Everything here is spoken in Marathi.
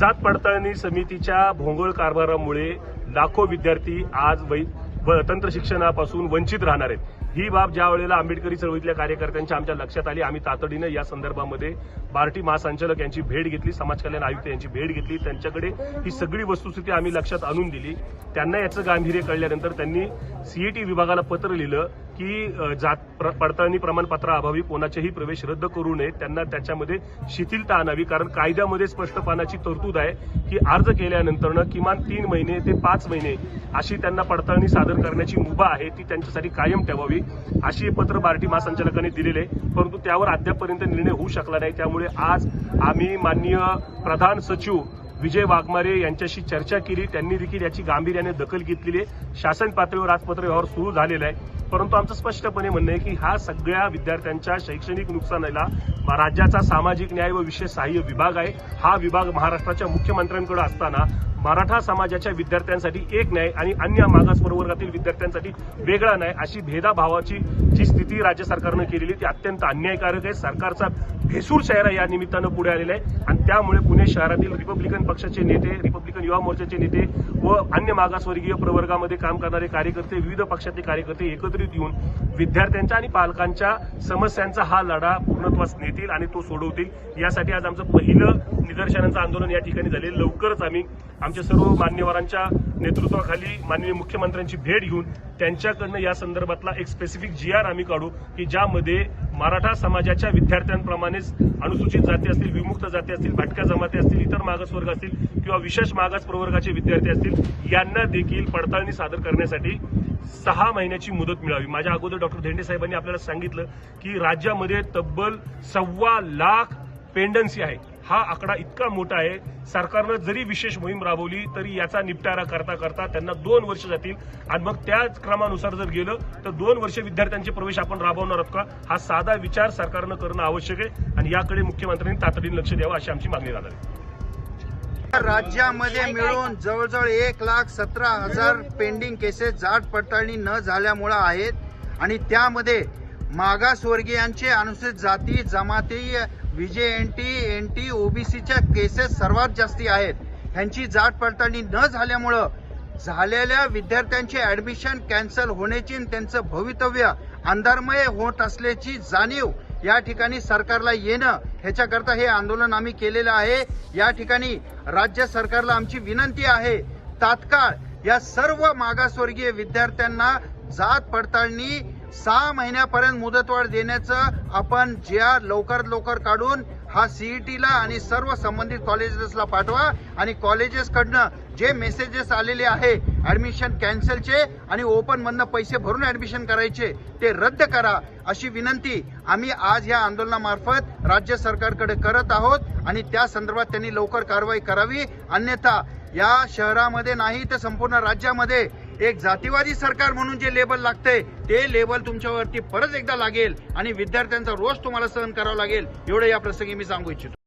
जात पडताळणी समितीच्या भोंगळ कारभारामुळे लाखो विद्यार्थी आज वै व तंत्र शिक्षणापासून वंचित राहणार आहेत. ही बाब ज्या वेळेला आंबेडकरी चळवळीतल्या कार्यकर्त्यांच्या आमच्या लक्षात आली आम्ही तातडीनं या संदर्भामध्ये बार्टी महासंचालक यांची भेट घेतली समाज कल्याण आयुक्त यांची भेट घेतली. त्यांच्याकडे ही सगळी वस्तुस्थिती आम्ही लक्षात आणून दिली. त्यांना याचं गांभीर्य कळल्यानंतर त्यांनी सीईटी विभागाला पत्र लिहिलं. की जात प्र- पडताळणी प्रमाणपत्राअभावी कोणाचेही प्रवेश रद्द करू नये. त्यांना त्याच्यामध्ये शिथिलता आणावी. कारण कायद्यामध्ये स्पष्टपणाची तरतूद आहे की अर्ज केल्यानंतरनं किमान तीन महिने ते पाच महिने अशी त्यांना पडताळणी सादर करण्याची मुभा आहे. ती त्यांच्यासाठी कायम ठेवावी. अशी पत्र बार्टी महासंचालकांनी दिलेले आहे. परंतु त्यावर अद्यापपर्यंत निर्णय होऊ शकला नाही. त्यामुळे आज आम्ही माननीय प्रधान सचिव विजय वाघमारे यांच्याशी चर्चा केली. त्यांनी देखील याची गांभीर्याने दखल घेतलेली आहे. शासन पातळीवर आज पत्र व्यवहार सुरू झालेला आहे. परंतु आमचं स्पष्टपणे म्हणणं आहे की हा सगळ्या विद्यार्थ्यांच्या शैक्षणिक नुकसानीला राज्याचा सामाजिक न्याय व विशेष सहाय्य विभाग आहे. हा विभाग महाराष्ट्राच्या मुख्यमंत्र्यांकडे असताना मराठा समाजाच्या विद्यार्थ्यांसाठी एक न्याय आणि अन्य मागास प्रवर्गातील विद्यार्थ्यांसाठी वेगळा न्याय अशी भेदाभावाची जी स्थिती राज्य सरकारनं केलेली ती अत्यंत अन्यायकारक आहे. सरकारचा भेसूर चेहरा या निमित्तानं पुढे आलेला आहे. आणि त्यामुळे पुणे शहरातील रिपब्लिकन पक्षाचे नेते रिपब्लिकन युवा मोर्चाचे नेते व अन्य मागासवर्गीय प्रवर्गामध्ये काम करणारे कार्यकर्ते विविध पक्षातले कार्यकर्ते एकत्रित येऊन विद्यार्थ्यांच्या आणि पालकांच्या समस्यांचा हा लढा पूर्णत्वास नेतील आणि तो सोडवतील. यासाठी आज आमचं पहिलं निदर्शनांचं आंदोलन या ठिकाणी झाले लवकरच आम्ही आमच्या सर्व मान्यवरांच्या नेतृत्वाखाली माननीय मुख्यमंत्र्यांची भेट घेऊन त्यांच्याकडनं या संदर्भातला एक स्पेसिफिक जी आर आम्ही काढू की ज्यामध्ये मराठा समाजाच्या विद्यार्थ्यांप्रमाणेच अनुसूचित जाती असतील विमुक्त जाती असतील भटक्या जमाती असतील इतर मागासवर्ग असतील किंवा विशेष मागास प्रवर्गाचे विद्यार्थी असतील यांना देखील पडताळणी सादर करण्यासाठी सहा महिन्याची मुदत मिळावी. माझ्या अगोदर डॉक्टर धेंडे साहेबांनी आपल्याला सांगितलं की राज्यामध्ये तब्बल सव्वा लाख पेंडन्सी आहे हा आकडा इतका मोठा आहे. सरकारनं जरी विशेष मोहीम राबवली तरी याचा निपटारा करता करता त्यांना दोन वर्ष जातील. आणि मग त्याच क्रमानुसार जर गेलं तर दोन वर्ष विद्यार्थ्यांचे प्रवेश आपण राबवणार आहोत का? हा साधा विचार सरकारनं करणं आवश्यक आहे. आणि याकडे मुख्यमंत्र्यांनी तातडीने लक्ष द्यावं अशी आमची मागणी राहणार आहे. राज्यामध्ये मिळून जवळजवळ एक लाख सतरा हजार पेंडिंग केसेस जाट पडताळणी न झाल्यामुळं आहेत. आणि त्यामध्ये मागासवर्गीयांचे अनुसूचित जाती जमाती टी एन टी ओबीसीच्या केसेस सर्वात जास्ती आहेत. ह्यांची जात पडताळणी न झाल्यामुळं झालेल्या विद्यार्थ्यांचे ऍडमिशन कॅन्सल होण्याची त्यांचं भवितव्य अंधारमय होत असल्याची जाणीव या ठिकाणी सरकारला येणं ह्याच्याकरता हे आंदोलन आम्ही केलेलं आहे. या ठिकाणी राज्य सरकारला आमची विनंती आहे तात्काळ या सर्व मागासवर्गीय विद्यार्थ्यांना जात पडताळणी सहा महिन्यापर्यंत मुदतवाढ देण्याचं आपण जे आर लवकरात लवकर काढून हा सीईटीला आणि सर्व संबंधित कॉलेजेसला पाठवा आणि कॉलेजेसकडनं जे मेसेजेस आलेले आहे ॲडमिशन कॅन्सलचे आणि ओपनमधनं पैसे भरून ॲडमिशन करायचे ते रद्द करा अशी विनंती आम्ही आज या आंदोलनामार्फत राज्य सरकारकडे करत आहोत आणि त्या संदर्भात त्यांनी लवकर कारवाई करावी. अन्यथा या शहरामध्ये नाही तर संपूर्ण राज्यामध्ये एक जातीवादी सरकार म्हणून जे लेबल लागतंय ते लेबल तुमच्यावरती परत एकदा लागेल आणि विद्यार्थ्यांचा रोष तुम्हाला सहन करावा लागेल. एवढं या प्रसंगी मी सांगू इच्छितो.